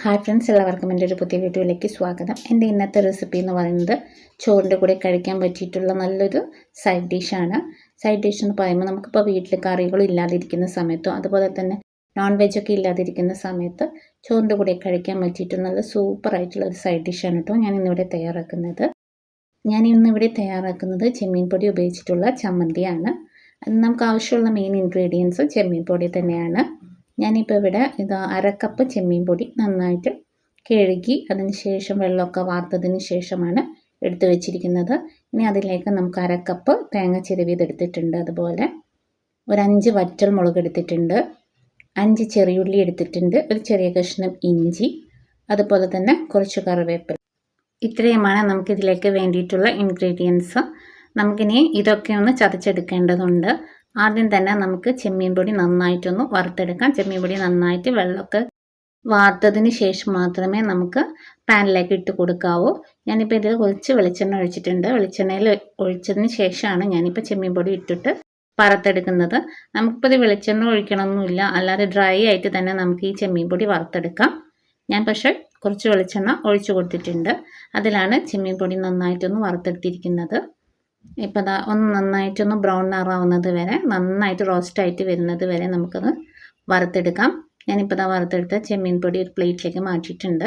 Hi friends എല്ലാവർക്കും എന്റെ ഒരു പുതിയ വീഡിയോയിലേക്ക് സ്വാഗതം. എന്റെ ഇന്നത്തെ റെസിപ്പി എന്ന് പറയുന്നത് ചോറിന്റെ കൂടെ കഴിക്കാൻ പറ്റിയിട്ടുള്ള നല്ലൊരു സൈഡ് ഡിഷാണ് സൈഡ് ഡിഷ് എന്ന് പറയുമ്പോൾ നമുക്കിപ്പോൾ വീട്ടിൽ കറികളും ഇല്ലാതിരിക്കുന്ന സമയത്തോ അതുപോലെ തന്നെ നോൺ വെജൊക്കെ ഇല്ലാതിരിക്കുന്ന സമയത്ത് ചോറിന്റെ കൂടെ കഴിക്കാൻ പറ്റിയിട്ട് നല്ല സൂപ്പർ ആയിട്ടുള്ള ഒരു സൈഡ് ഡിഷാണ് കേട്ടോ ഞാൻ ഇന്നിവിടെ തയ്യാറാക്കുന്നത്. ഞാൻ ഇന്നിവിടെ തയ്യാറാക്കുന്നത് ചെമ്മീൻ പൊടി ഉപയോഗിച്ചിട്ടുള്ള ചമ്മന്തിയാണ്. നമുക്ക് ആവശ്യമുള്ള മെയിൻ ഇൻഗ്രീഡിയൻസ് ചെമ്മീൻ പൊടി തന്നെയാണ്. ഞാനിപ്പോൾ ഇവിടെ ഇത് അരക്കപ്പ് ചെമ്മീൻ പൊടി നന്നായിട്ട് കഴുകി അതിന് ശേഷം വെള്ളമൊക്കെ വാർത്തതിന് ശേഷമാണ് എടുത്തു വെച്ചിരിക്കുന്നത്. ഇനി അതിലേക്ക് നമുക്ക് അരക്കപ്പ് തേങ്ങ ചിരവിയതെടുത്തിട്ടുണ്ട് അതുപോലെ ഒരു അഞ്ച് വറ്റൽ മുളക് എടുത്തിട്ടുണ്ട്. അഞ്ച് ചെറിയുള്ളി എടുത്തിട്ടുണ്ട്. ഒരു ചെറിയ കഷ്ണം ഇഞ്ചി. അതുപോലെ തന്നെ കുറച്ച് കറിവേപ്പില. ഇത്രയുമാണ് നമുക്കിതിലേക്ക് വേണ്ടിയിട്ടുള്ള ഇൻഗ്രീഡിയൻസ് നമുക്കിനി ഇതൊക്കെ ഒന്ന് ചതച്ചെടുക്കേണ്ടതുണ്ട്. ആദ്യം തന്നെ നമുക്ക് ചെമ്മീൻ പൊടി നന്നായിട്ടൊന്ന് വറുത്തെടുക്കാം. ചെമ്മീൻ പൊടി നന്നായിട്ട് വെള്ളമൊക്കെ വാർത്തതിന് ശേഷം മാത്രമേ നമുക്ക് പാനിലേക്ക് ഇട്ട് കൊടുക്കാവൂ. ഞാനിപ്പോൾ ഇതിൽ കുറച്ച് വെളിച്ചെണ്ണ ഒഴിച്ചിട്ടുണ്ട്. വെളിച്ചെണ്ണയിൽ ഒഴിച്ചതിന് ശേഷമാണ് ഞാനിപ്പോൾ ചെമ്മീൻ പൊടി ഇട്ടിട്ട് വറുത്തെടുക്കുന്നത്. നമുക്കിപ്പോൾ ഇത് വെളിച്ചെണ്ണ ഒഴിക്കണമെന്നില്ല അല്ലാതെ ഡ്രൈ ആയിട്ട് തന്നെ നമുക്ക് ഈ ചെമ്മീൻ പൊടി വറുത്തെടുക്കാം. ഞാൻ പക്ഷേ കുറച്ച് വെളിച്ചെണ്ണ ഒഴിച്ചു കൊടുത്തിട്ടുണ്ട്. അതിലാണ് ചെമ്മീൻ പൊടി നന്നായിട്ടൊന്ന് വറുത്തെടുത്തിരിക്കുന്നത്. ഇപ്പോൾ ദാ ഒന്ന് നന്നായിട്ടൊന്ന് ബ്രൗൺ നിറാവുന്നത് വരെ നന്നായിട്ട് റോസ്റ്റായിട്ട് വരുന്നത് വരെ നമുക്കത് വറുത്തെടുക്കാം. ഞാനിപ്പോൾ ദാ വറുത്തെടുത്ത ചെമ്മീൻ പൊടി ഒരു പ്ലേറ്റിലേക്ക് മാറ്റിയിട്ടുണ്ട്.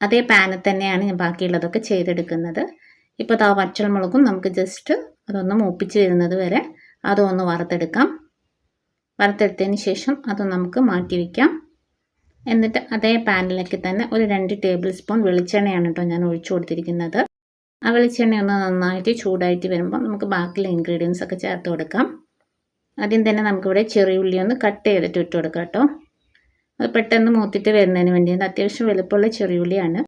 അതേ പാനിൽ തന്നെയാണ് ഞാൻ ബാക്കിയുള്ളതൊക്കെ ചെയ്തെടുക്കുന്നത്. ഇപ്പോൾ ദാ വച്ചൽമുളകും നമുക്ക് ജസ്റ്റ് അതൊന്ന് മൂപ്പിച്ച് വരുന്നത് വരെ അതൊന്ന് വറുത്തെടുക്കാം. വറുത്തെടുത്തതിന് ശേഷം അത് നമുക്ക് മാറ്റി വയ്ക്കാം എന്നിട്ട് അതേ പാനിലേക്ക് തന്നെ ഒരു രണ്ട് ടേബിൾ സ്പൂൺ വെളിച്ചെണ്ണയാണ് കേട്ടോ ഞാൻ ഒഴിച്ചു കൊടുത്തിരിക്കുന്നത്. ആ വെളിച്ചെണ്ണ ഒന്ന് നന്നായിട്ട് ചൂടായിട്ട് വരുമ്പോൾ നമുക്ക് ബാക്കിയുള്ള ഇൻഗ്രീഡിയൻസ് ഒക്കെ ചേർത്ത് കൊടുക്കാം. ആദ്യം തന്നെ നമുക്കിവിടെ ചെറിയ ഉള്ളി ഒന്ന് കട്ട് ചെയ്തിട്ട് ഇട്ട് കൊടുക്കാം കേട്ടോ. അത് പെട്ടെന്ന് മൂത്തിട്ട് വരുന്നതിന് വേണ്ടി. അത്യാവശ്യം വലുപ്പമുള്ള ചെറിയ ഉള്ളിയാണ്.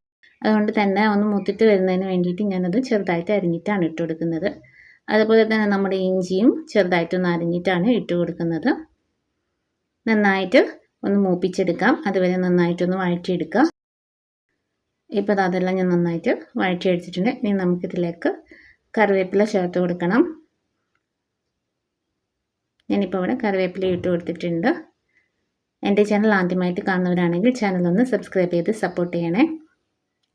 അതുകൊണ്ട് തന്നെ ഒന്ന് മൂത്തിട്ട് വരുന്നതിന് വേണ്ടിയിട്ട് ഞാനത് ചെറുതായിട്ട് അരിഞ്ഞിട്ടാണ് ഇട്ട് കൊടുക്കുന്നത്. അതുപോലെ തന്നെ നമ്മുടെ ഇഞ്ചിയും ചെറുതായിട്ടൊന്ന് അരിഞ്ഞിട്ടാണ് ഇട്ട് കൊടുക്കുന്നത്. നന്നായിട്ട് ഒന്ന് മൂപ്പിച്ചെടുക്കാം. അതുവരെ നന്നായിട്ടൊന്ന് വഴറ്റിയെടുക്കാം. ഇപ്പോൾ അതെല്ലാം ഞാൻ നന്നായിട്ട് വഴറ്റി അടിച്ചിട്ടുണ്ട് ഇനി നമുക്കിതിലേക്ക് കറിവേപ്പില ചേർത്ത് കൊടുക്കണം. ഞാനിപ്പോൾ ഇവിടെ കറിവേപ്പില ഇട്ട് കൊടുത്തിട്ടുണ്ട്. എന്റെ ചാനൽ ആദ്യമായിട്ട് കാണുന്നവരാണെങ്കിൽ ചാനൽ ഒന്ന് സബ്സ്ക്രൈബ് ചെയ്ത് സപ്പോർട്ട് ചെയ്യണേ.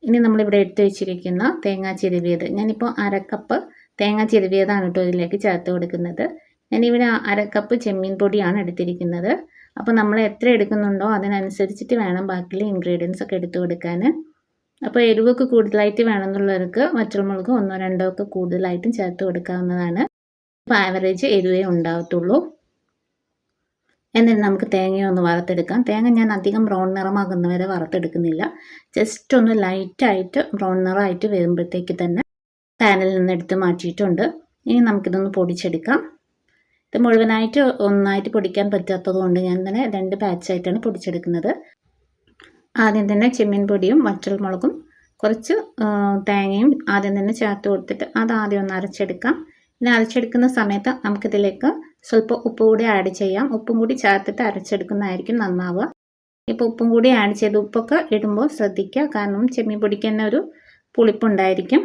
ഇനി നമ്മളിവിടെ എടുത്തു വെച്ചിരിക്കുന്ന തേങ്ങാ ചിരുവിയത് ഞാനിപ്പോൾ അരക്കപ്പ് തേങ്ങ ചിരുവിയതാണ് കേട്ടോ ഇതിലേക്ക് ചേർത്ത് കൊടുക്കുന്നത്. ഞാനിവിടെ അരക്കപ്പ് ചെമ്മീൻ പൊടിയാണ് എടുത്തിരിക്കുന്നത്. അപ്പോൾ നമ്മൾ എത്ര എടുക്കുന്നുണ്ടോ അതിനനുസരിച്ചിട്ട് വേണം ബാക്കിയുള്ള ഇൻഗ്രീഡിയൻസ് ഒക്കെ എടുത്തു കൊടുക്കാൻ. അപ്പോൾ എരിവൊക്കെ കൂടുതലായിട്ട് വേണമെന്നുള്ളവർക്ക് വറ്റൽമുളക് ഒന്നോ രണ്ടോ ഒക്കെ കൂടുതലായിട്ടും ചേർത്ത് കൊടുക്കാവുന്നതാണ്. അപ്പോൾ ആവറേജ് എരിവേ ഉണ്ടാകത്തുള്ളൂ എന്നിട്ട് നമുക്ക് തേങ്ങ ഒന്ന് വറുത്തെടുക്കാം. തേങ്ങ ഞാൻ അധികം ബ്രൗൺ നിറമാകുന്നവരെ വറുത്തെടുക്കുന്നില്ല. ജസ്റ്റ് ഒന്ന് ലൈറ്റായിട്ട് ബ്രൗൺ നിറമായിട്ട് വരുമ്പോഴത്തേക്ക് തന്നെ പാനിൽ നിന്ന് എടുത്ത് മാറ്റിയിട്ടുണ്ട്. ഇനി നമുക്കിതൊന്ന് പൊടിച്ചെടുക്കാം. ഇത് മുഴുവനായിട്ട് ഒന്നായിട്ട് പൊടിക്കാൻ പറ്റാത്തത് കൊണ്ട് ഞാൻ തന്നെ രണ്ട് ബാച്ചായിട്ടാണ് പൊടിച്ചെടുക്കുന്നത്. ആദ്യം തന്നെ ചെമ്മീൻ പൊടിയും വറ്റൽമുളകും കുറച്ച് തേങ്ങയും ആദ്യം തന്നെ ചേർത്ത് കൊടുത്തിട്ട് അത് ആദ്യം ഒന്ന് അരച്ചെടുക്കാം. ഇനി അരച്ചെടുക്കുന്ന സമയത്ത് നമുക്കിതിലേക്ക് സ്വല്പം ഉപ്പ് കൂടി ആഡ് ചെയ്യാം. ഉപ്പും കൂടി ചേർത്തിട്ട് അരച്ചെടുക്കുന്നതായിരിക്കും നന്നാവുക. ഇപ്പോൾ ഉപ്പും കൂടി ആഡ് ചെയ്ത് ഉപ്പൊക്കെ ഇടുമ്പോൾ ശ്രദ്ധിക്കുക. കാരണം ചെമ്മീൻ പൊടിക്ക് തന്നെ ഒരു പുളിപ്പുണ്ടായിരിക്കും.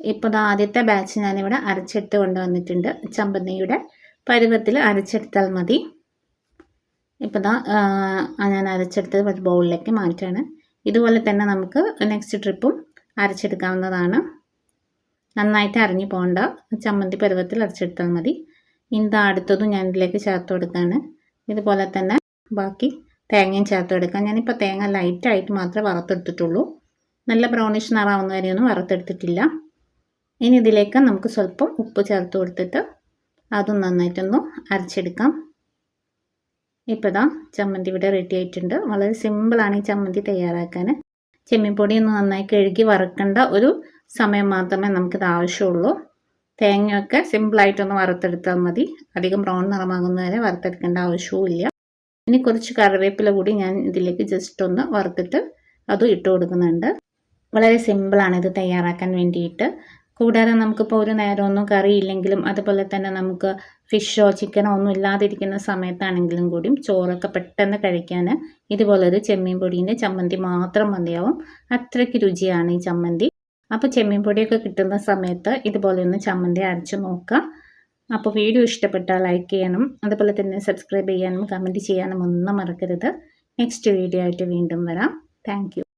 ഇപ്പോൾ ആദ്യത്തെ ബാച്ച് ഞാനിവിടെ അരച്ചെടുത്ത് കൊണ്ടുവന്നിട്ടുണ്ട്. ചമ്പന്നിയുടെ പരുവത്തിൽ അരച്ചെടുത്താൽ മതി. ഇപ്പോൾ ദാ ഞാൻ അരച്ചെടുത്തത് ഒരു ബൗളിലേക്ക് മാറ്റുകയാണ് ഇതുപോലെ തന്നെ നമുക്ക് നെക്സ്റ്റ് ട്രിപ്പും അരച്ചെടുക്കാവുന്നതാണ്. നന്നായിട്ട് അറിഞ്ഞു പോകണ്ട. ചമ്മന്തി പരുവത്തിൽ അരച്ചെടുത്താൽ മതി. ഇനി അടുത്തതും ഞാൻ ഇതിലേക്ക് ചേർത്ത് കൊടുക്കുകയാണ് ഇതുപോലെ തന്നെ ബാക്കി തേങ്ങയും ചേർത്ത് കൊടുക്കാം. ഞാനിപ്പോൾ തേങ്ങ ലൈറ്റായിട്ട് മാത്രമേ വറുത്തെടുത്തിട്ടുള്ളൂ. നല്ല ബ്രൗണിഷ് നിറാവുന്ന വരെയൊന്നും വറുത്തെടുത്തിട്ടില്ല. ഇനി ഇതിലേക്ക് നമുക്ക് സ്വല്പം ഉപ്പ് ചേർത്ത് കൊടുത്തിട്ട് അതും നന്നായിട്ടൊന്ന് അരച്ചെടുക്കാം. ഇപ്പോൾ ഇതാ ചമ്മന്തി ഇവിടെ റെഡി ആയിട്ടുണ്ട്. വളരെ സിമ്പിളാണ് ഈ ചമ്മന്തി തയ്യാറാക്കാൻ. ചെമ്മിപ്പൊടി ഒന്ന് നന്നായി കഴുകി വറുക്കേണ്ട ഒരു സമയം മാത്രമേ നമുക്കിത് ആവശ്യമുള്ളൂ. തേങ്ങയൊക്കെ സിമ്പിളായിട്ടൊന്ന് വറുത്തെടുത്താൽ മതി. അധികം ബ്രൗൺ നിറമാകുന്നവരെ വറുത്തെടുക്കേണ്ട ആവശ്യവുമില്ല. ഇനി കുറച്ച് കറിവേപ്പില കൂടി ഞാൻ ഇതിലേക്ക് ജസ്റ്റ് ഒന്ന് വറുത്തിട്ട് അതും ഇട്ട് കൊടുക്കുന്നുണ്ട്. വളരെ സിമ്പിളാണ് ഇത് തയ്യാറാക്കാൻ വേണ്ടിയിട്ട്. കൂടാതെ നമുക്കിപ്പോൾ ഒരു നേരമൊന്നും കറിയില്ലെങ്കിലും അതുപോലെ തന്നെ നമുക്ക് ഫിഷോ ചിക്കനോ ഒന്നും ഇല്ലാതിരിക്കുന്ന സമയത്താണെങ്കിലും കൂടിയും ചോറൊക്കെ പെട്ടെന്ന് കഴിക്കാൻ ഇതുപോലൊരു ചെമ്മീൻ പൊടീന്റെ ചമ്മന്തി മാത്രം മതിയാവും. അത്രയ്ക്ക് രുചിയാണ് ഈ ചമ്മന്തി. അപ്പോൾ ചെമ്മീൻ പൊടിയൊക്കെ കിട്ടുന്ന സമയത്ത് ഇതുപോലെ ഒന്ന് ചമ്മന്തി അരച്ച് നോക്കുക അപ്പോൾ വീഡിയോ ഇഷ്ടപ്പെട്ടാൽ ലൈക്ക് ചെയ്യണം അതുപോലെ തന്നെ സബ്സ്ക്രൈബ് ചെയ്യാനും കമന്റ് ചെയ്യാനും ഒന്നും മറക്കരുത്. നെക്സ്റ്റ് വീഡിയോ ആയിട്ട് വീണ്ടും വരാം. താങ്ക്